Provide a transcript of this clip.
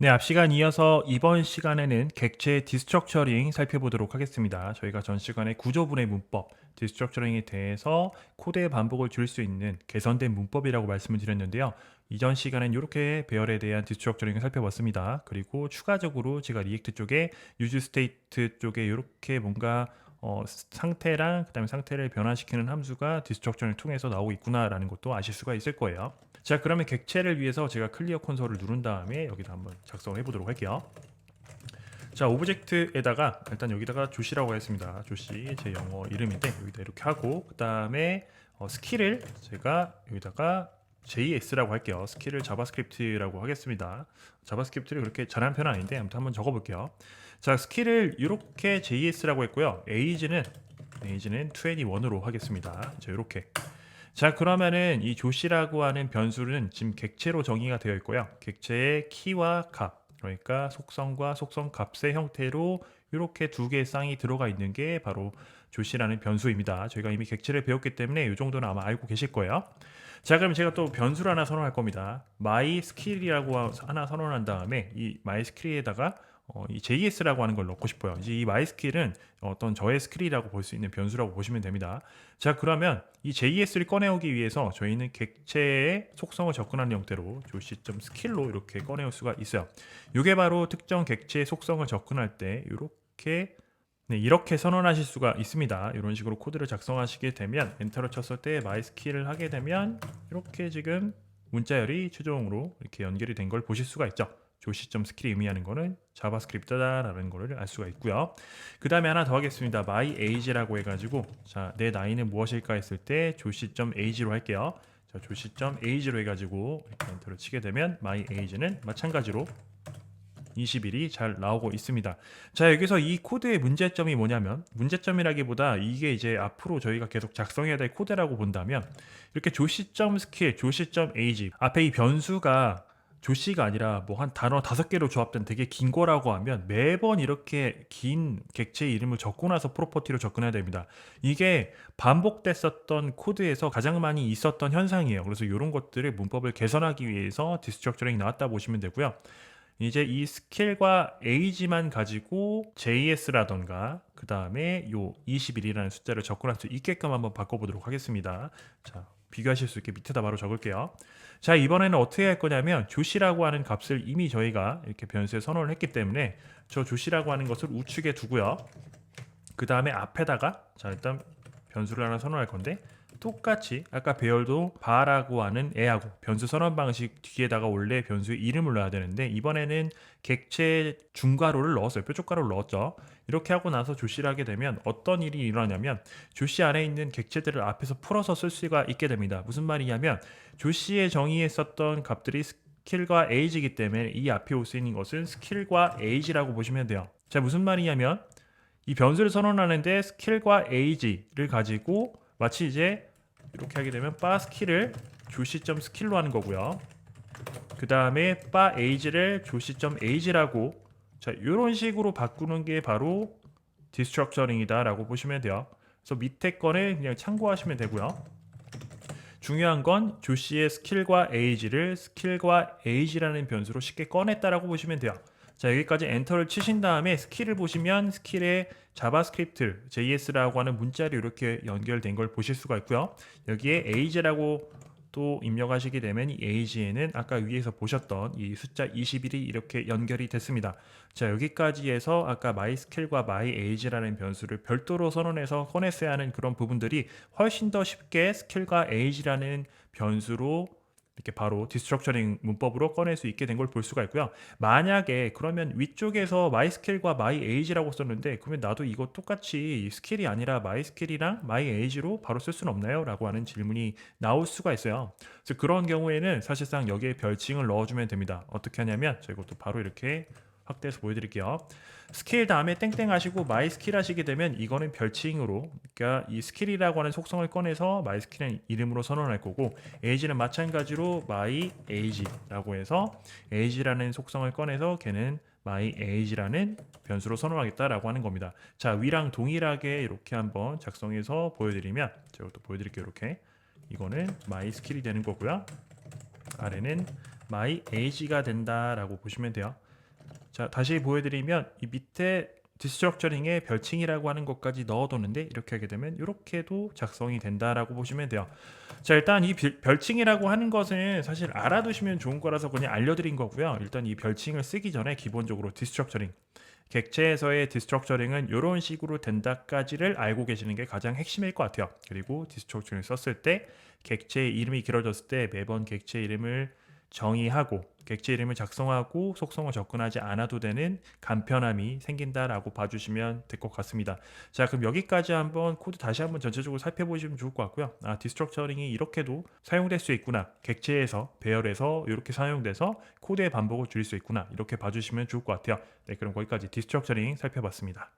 네, 앞 시간 이어서 이번 시간에는 객체 디스트럭처링 살펴보도록 하겠습니다. 저희가 전 시간에 구조분의 문법, 디스트럭처링에 대해서 코드의 반복을 줄수 있는 개선된 문법이라고 말씀을 드렸는데요. 이전 시간엔 이렇게 배열에 대한 디스트럭처링을 살펴봤습니다. 그리고 추가적으로 제가 리액트 쪽에 유즈 스테이트 쪽에 이렇게 뭔가 어, 상태랑 그다음에 상태를 변화시키는 함수가 디스트럭처링을 통해서 나오고 있구나라는 것도 아실 수가 있을 거예요. 자 그러면 객체를 위해서 제가 클리어 콘솔을 누른 다음에 여기다 한번 작성을 해보도록 할게요. 자 오브젝트에다가 일단 여기다가 조시라고 하겠습니다. 조시 제 영어 이름인데 여기다 이렇게 하고 그 다음에 어, 스킬을 제가 여기다가 JS라고 할게요. 스킬을 자바스크립트라고 하겠습니다. 자바스크립트를 그렇게 잘하는 편은 아닌데 아무튼 한번 적어볼게요. 자 스킬을 이렇게 JS라고 했고요. age는 age는 21으로 하겠습니다. 자 이렇게 자 그러면은 이 조시라고 하는 변수는 지금 객체로 정의가 되어 있고요. 객체의 키와 값 그러니까 속성과 속성 값의 형태로 이렇게 두 개의 쌍이 들어가 있는 게 바로 조시라는 변수입니다. 저희가 이미 객체를 배웠기 때문에 이 정도는 아마 알고 계실 거예요. 자 그럼 제가 또 변수를 하나 선언할 겁니다. my skill이라고 하나 선언한 다음에 이 my skill에다가 어, 이 JS라고 하는 걸 넣고 싶어요. 이제 이 MySkill은 어떤 저의 스킬이라고 볼 수 있는 변수라고 보시면 됩니다. 자, 그러면 이 JS를 꺼내오기 위해서 저희는 객체의 속성을 접근하는 형태로 조시.스킬로 이렇게 꺼내올 수가 있어요. 이게 바로 특정 객체의 속성을 접근할 때 이렇게 네, 이렇게 선언하실 수가 있습니다. 이런 식으로 코드를 작성하시게 되면 엔터를 쳤을 때 MySkill을 하게 되면 이렇게 지금 문자열이 최종으로 이렇게 연결이 된 걸 보실 수가 있죠. 조시점 스킬이 의미하는 거는 자바스크립트다라는 거를 알 수가 있고요. 그 다음에 하나 더 하겠습니다. my age라고 해가지고 자 내 나이는 무엇일까 했을 때 조시점 age로 할게요. 자 조시점 age로 해가지고 엔터를 치게 되면 my age는 마찬가지로 20일이 잘 나오고 있습니다. 자, 여기서 이 코드의 문제점이 뭐냐면 문제점이라기보다 이게 이제 앞으로 저희가 계속 작성해야 될 코드라고 본다면 이렇게 조시점 스킬, 조시점 age 앞에 이 변수가 조씨가 아니라 뭐 한 단어 다섯 개로 조합된 되게 긴 거라고 하면 매번 이렇게 긴 객체 이름을 적고 나서 프로퍼티로 접근해야 됩니다. 이게 반복됐었던 코드에서 가장 많이 있었던 현상이에요. 그래서 이런 것들을 문법을 개선하기 위해서 디스트럭처링이 나왔다 보시면 되고요. 이제 이 스킬과 age만 가지고 JS라던가 그 다음에 요 21이라는 숫자를 접근할 수 있게끔 한번 바꿔보도록 하겠습니다. 자, 비교하실 수 있게 밑에다 바로 적을게요. 자, 이번에는 어떻게 할 거냐면 조시라고 하는 값을 이미 저희가 이렇게 변수에 선언을 했기 때문에 저 조시라고 하는 것을 우측에 두고요. 그 다음에 앞에다가 자 일단 변수를 하나 선언할 건데 똑같이 아까 배열도 바라고 하는 애하고 변수 선언 방식 뒤에다가 원래 변수의 이름을 넣어야 되는데 이번에는 객체 중괄호를 넣었어요. 뾰족괄호를 넣었죠. 이렇게 하고 나서 조시를 하게 되면 어떤 일이 일어나냐면 조시 안에 있는 객체들을 앞에서 풀어서 쓸 수가 있게 됩니다. 무슨 말이냐면 조시의 정의에 썼던 값들이 스킬과 에이지이기 때문에 이 앞에 올 수 있는 것은 스킬과 에이지라고 보시면 돼요. 자 무슨 말이냐면 이 변수를 선언하는데 스킬과 에이지를 가지고 마치 이제 이렇게 하게 되면 바 스킬을 조시점 스킬로 하는 거고요. 그 다음에 바 에이지를 조시점 에이지라고 자 이런 식으로 바꾸는 게 바로 디스트럭처링이다라고 보시면 돼요. 그래서 밑에 거는 그냥 참고하시면 되고요. 중요한 건 조시의 스킬과 에이지를 스킬과 에이지라는 변수로 쉽게 꺼냈다라고 보시면 돼요. 자 여기까지 엔터를 치신 다음에 스킬을 보시면 스킬에 자바스크립트 JS라고 하는 문자로 이렇게 연결된 걸 보실 수가 있고요. 여기에 age라고 또 입력하시게 되면 이 age에는 아까 위에서 보셨던 이 숫자 21이 이렇게 연결이 됐습니다. 자 여기까지 해서 아까 mySkill과 myAge라는 변수를 별도로 선언해서 꺼냈어야 하는 그런 부분들이 훨씬 더 쉽게 스킬과 age라는 변수로 이렇게 바로 디스트럭처링 문법으로 꺼낼 수 있게 된 걸 볼 수가 있고요. 만약에 그러면 위쪽에서 mySkill과 myAge라고 썼는데 그러면 나도 이거 똑같이 스킬이 아니라 mySkill이랑 myAge로 바로 쓸 수는 없나요? 라고 하는 질문이 나올 수가 있어요. 그래서 그런 경우에는 사실상 여기에 별칭을 넣어주면 됩니다. 어떻게 하냐면 저 이것도 바로 이렇게 확대해서 보여드릴게요. 스킬 다음에 땡땡 하시고 마이 스킬 하시게 되면 이거는 별칭으로 그러니까 이 스킬이라고 하는 속성을 꺼내서 마이 스킬은 이름으로 선언할 거고 에이지는 마찬가지로 마이 에이지라고 해서 에이지라는 속성을 꺼내서 걔는 my age라는 변수로 선언하겠다라고 하는 겁니다. 자 위랑 동일하게 이렇게 한번 작성해서 보여드리면 제가 또 보여드릴게요. 이렇게 이거는 my skill이 되는 거고요. 아래는 my age가 된다라고 보시면 돼요. 자, 다시 보여드리면 이 밑에 디스트럭처링에 별칭이라고 하는 것까지 넣어뒀는데 이렇게 하게 되면 이렇게도 작성이 된다라고 보시면 돼요. 자, 일단 이 별- 별칭이라고 하는 것은 사실 알아두시면 좋은 거라서 그냥 알려드린 거고요. 일단 이 별칭을 쓰기 전에 기본적으로 디스트럭처링 객체에서의 디스트럭처링은 이런 식으로 된다까지를 알고 계시는 게 가장 핵심일 것 같아요. 그리고 디스트럭처링 썼을 때 객체의 이름이 길어졌을 때 매번 객체 이름을 정의하고 객체 이름을 작성하고 속성을 접근하지 않아도 되는 간편함이 생긴다라고 봐주시면 될 것 같습니다. 자, 그럼 여기까지 한번 코드 다시 한번 전체적으로 살펴보시면 좋을 것 같고요. 아, 디스트럭처링이 이렇게도 사용될 수 있구나. 객체에서 배열에서 이렇게 사용돼서 코드의 반복을 줄일 수 있구나. 이렇게 봐주시면 좋을 것 같아요. 네, 그럼 거기까지 디스트럭처링 살펴봤습니다.